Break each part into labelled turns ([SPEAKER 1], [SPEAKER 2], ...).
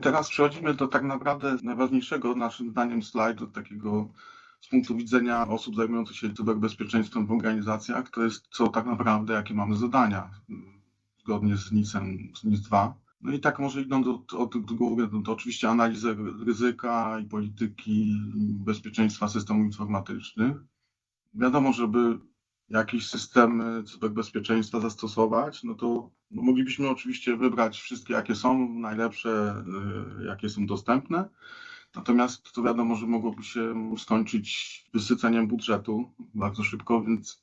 [SPEAKER 1] Teraz przechodzimy do tak naprawdę najważniejszego naszym zdaniem slajdu, takiego z punktu widzenia osób zajmujących się cyberbezpieczeństwem w organizacjach, to jest co tak naprawdę, jakie mamy zadania zgodnie z NIS-em, z NIS 2. No i tak może idąc od, od góry, no to oczywiście analizę ryzyka i polityki bezpieczeństwa systemów informatycznych. Wiadomo, żeby jakieś systemy cyberbezpieczeństwa zastosować, no to no moglibyśmy oczywiście wybrać wszystkie, jakie są, najlepsze, y, jakie są dostępne. Natomiast to wiadomo, że mogłoby się skończyć wysyceniem budżetu bardzo szybko, więc,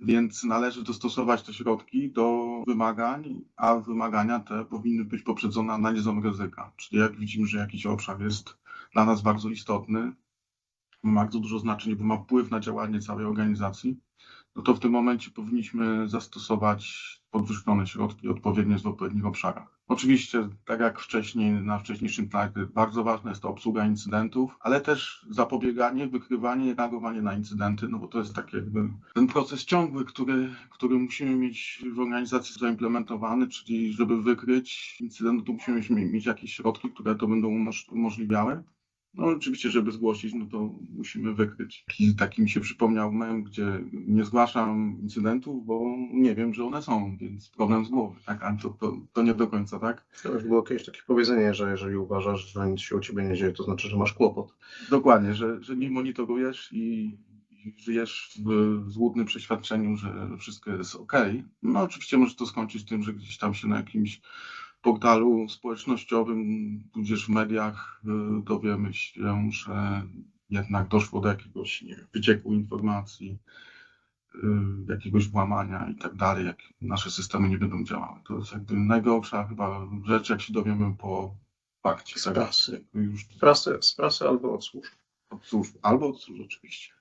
[SPEAKER 1] więc należy dostosować te środki do wymagań, a wymagania te powinny być poprzedzone analizą ryzyka. Czyli jak widzimy, że jakiś obszar jest dla nas bardzo istotny, ma bardzo dużo znaczenia, bo ma wpływ na działanie całej organizacji, no to w tym momencie powinniśmy zastosować podwyższone środki odpowiednio w odpowiednich obszarach. Oczywiście, tak jak wcześniej na wcześniejszym slajdzie, bardzo ważna jest to obsługa incydentów, ale też zapobieganie, wykrywanie, reagowanie na incydenty, no bo to jest tak jakby ten proces ciągły, który, który musimy mieć w organizacji zaimplementowany, czyli żeby wykryć incydent, to musimy mieć jakieś środki, które to będą umożliwiały. No oczywiście, żeby zgłosić, no to musimy wykryć. Taki, taki mi się przypomniał mem, gdzie nie zgłaszam incydentów, bo nie wiem, że one są, więc problem z głowy, tak? A to, to, to nie do końca, tak?
[SPEAKER 2] To już było kiedyś takie powiedzenie, że jeżeli uważasz, że nic się u ciebie nie dzieje, to znaczy, że masz kłopot.
[SPEAKER 1] Dokładnie, że, że nie monitorujesz i, i żyjesz w złudnym przeświadczeniu, że wszystko jest ok. No oczywiście może to skończyć tym, że gdzieś tam się na jakimś portalu społecznościowym, tudzież w mediach y, dowiemy się, że jednak doszło do jakiegoś nie wiem, wycieku informacji, y, jakiegoś włamania i tak dalej, jak nasze systemy nie będą działały. To jest jakby najgorsza chyba rzecz, jak się dowiemy po fakcie.
[SPEAKER 2] Z prasy.
[SPEAKER 1] Już
[SPEAKER 2] Z prasy, z prasy albo od służb.
[SPEAKER 1] od służb, albo od służb oczywiście.